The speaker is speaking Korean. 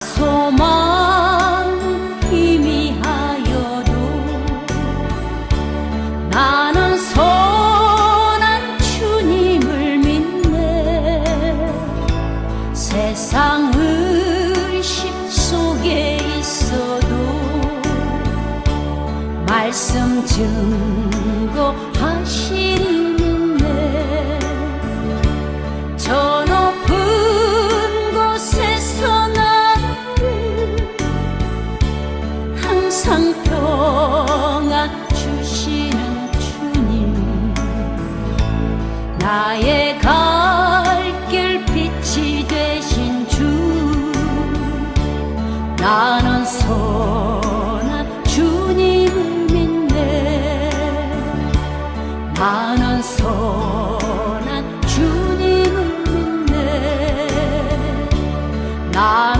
소망 희미하여도 나는 선한 주님을 믿네. 세상 의식 속에 있어도 말씀 증 항상 평안 주시는 주님 나의 갈 길 빛이 되신 주 나는 선한 주님 믿네. 나는 선한 주님 믿네. 나